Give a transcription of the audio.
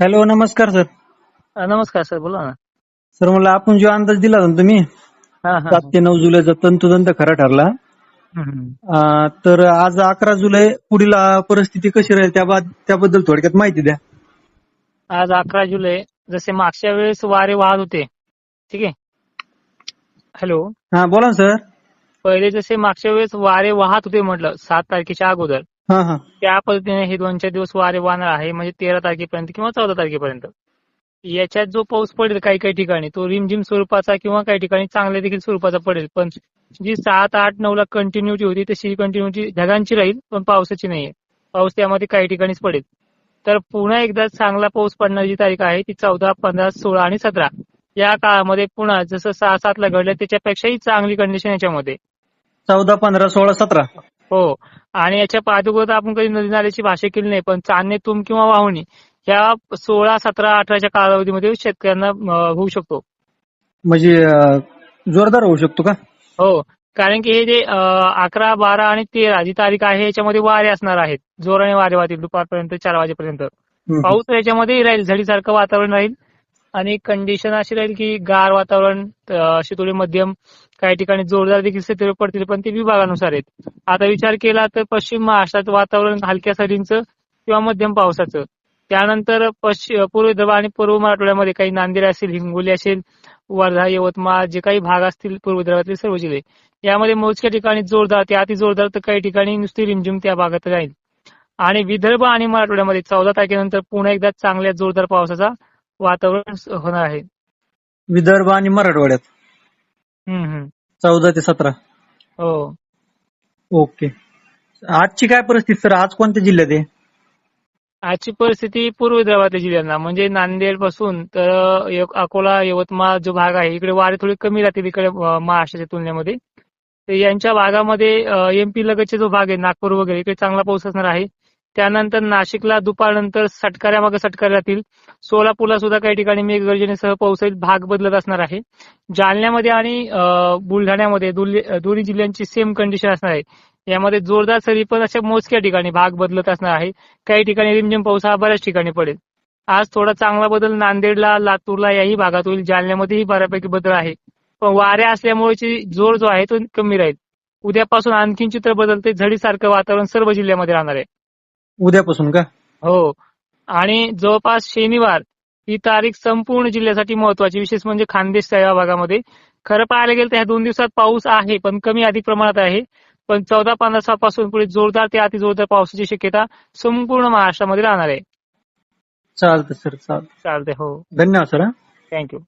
Hello नमस्कार sir. अ, नमस्कार sir बोला ना. सर मला आपण जो अंदाज दिला होता ना तुम्ही हा हा सात ते नऊ जुलैचा तंतोतंत खरा ठरला. हम्म. अं, तर आज अकरा जुलै पुढील अं, परिस्थिती कशी राहील त्याबाद त्याबद्दल थोडक्यात माहिती द्या. आज अकरा जुलै जसे मागच्या वेळेस वारे वाहत होते ठीक आहे? हॅलो. हा बोला ना सर. पहिले जसे मागच्या वेळेस वारे वाहत होते म्हटलं सात तारखेच्या अगोदर त्या पद्धतीने हे दोन चार दिवस वारे वाहणार आहे म्हणजे तेरा तारखेपर्यंत किंवा चौदा तारखेपर्यंत. याच्यात जो पाऊस पडेल काही काही ठिकाणी तो रिमझिम स्वरूपाचा किंवा काही ठिकाणी चांगल्या देखील स्वरूपाचा पडेल. पण जी सात आठ नऊ ला कंटिन्युटी होती तशी कंटिन्युटी ढगांची राहील पण पावसाची नाहीये. पाऊस त्यामध्ये काही ठिकाणीच पडेल. तर पुन्हा एकदा चांगला पाऊस पडण्याची तारीख आहे ती चौदा पंधरा सोळा आणि सतरा. या काळामध्ये पुन्हा जसं सहा सातला घडलं त्याच्यापेक्षाही चांगली कंडिशन याच्यामध्ये. चौदा पंधरा सोळा सतरा. हो. आणि याच्या पाठोपाठ आपण कधी नदी नाल्याची भाषा केली नाही पण चांदणे तुम किंवा वाहुणी ह्या सोळा सतरा अठराच्या कालावधीमध्ये शेतकऱ्यांना होऊ शकतो. म्हणजे जोरदार होऊ शकतो का? हो. कारण की हे जे अकरा बारा आणि तेरा जी तारीख आहे याच्यामध्ये वारे असणार आहेत. जोराने वारे वाहतील दुपारपर्यंत चार वाजेपर्यंत. पाऊस याच्यामध्ये राहील झडीसारखं वातावरण राहील. आणि कंडिशन अशी राहील की गार वातावरण अशी थोडी मध्यम काही ठिकाणी जोरदार देखील सत्र पडतील पण ते विभागानुसार आहेत. आता विचार केला तर पश्चिम महाराष्ट्रात वातावरण हलक्या सरींचं किंवा मध्यम पावसाचं. त्यानंतर पश्चिम पूर्व विदर्भ आणि पूर्व मराठवाड्यामध्ये काही नांदेड असेल हिंगोली असेल वर्धा यवतमाळ जे काही भाग असतील पूर्व विदर्भातले सर्व जिल्हे. यामध्ये मोजक्या ठिकाणी जोरदार ते अति जोरदार तर काही ठिकाणी नुसती रिमझिम त्या भागात राहील. आणि विदर्भ आणि मराठवाड्यामध्ये चौदा तारखेनंतर पुन्हा एकदा चांगल्या जोरदार पावसाचा वातावरण होणार आहे. विदर्भ आणि मराठवाड्यात. हम्म, हम्म. चौदा ते सतरा. हो. ओके. आजची काय परिस्थिती सर? आज कोणत्या जिल्ह्यात आहे? आजची परिस्थिती पूर्व विदर्भातल्या जिल्ह्यांना. म्हणजे नांदेडपासून तर य- अकोला यवतमाळ जो भाग आहे इकडे वारे थोडे कमी राहतील इकडे अं, महाराष्ट्राच्या तुलनेमध्ये. तर यांच्या भागामध्ये एमपी लगतचा जो भाग आहे नागपूर वगैरे इकडे चांगला पाऊस असणार आहे. त्यानंतर नाशिकला दुपारनंतर सटकाऱ्या मागे सटकारे राहतील सोलापूरला सुद्धा काही ठिकाणी मेघगर्जनेसह पाऊस येईल भाग बदलत असणार आहे. जालन्यामध्ये आणि बुलढाण्यामध्ये दोन्ही दोन्ही जिल्ह्यांची सेम कंडिशन असणार आहे. यामध्ये जोरदार सरी पण अशा मोजक्या ठिकाणी भाग बदलत असणार आहे. काही ठिकाणी रिमझिम पाऊस हा बऱ्याच ठिकाणी पडेल. आज थोडा चांगला बदल नांदेडला लातूरला याही भागात होईल जालन्यामध्येही बऱ्यापैकी बदल आहे. पण वाऱ्या असल्यामुळे जोर जो आहे तो कमी राहील. उद्यापासून आणखीन चित्र बदलते. झडीसारखं वातावरण सर्व जिल्ह्यामध्ये राहणार आहे. उद्यापासून का? हो. आणि जवळपास शनिवार ही तारीख संपूर्ण जिल्ह्यासाठी महत्वाची विशेष म्हणजे खानदेश या भागामध्ये. खरं पाहायला गेलं तर ह्या दोन दिवसात पाऊस आहे पण कमी अधिक प्रमाणात आहे. पण चौदा पंधरा पासून पुढे जोरदार ते अति जोरदार पावसाची शक्यता संपूर्ण महाराष्ट्रामध्ये राहणार आहे. चालतं सर चालतं चालते हो. धन्यवाद सर थँक्यू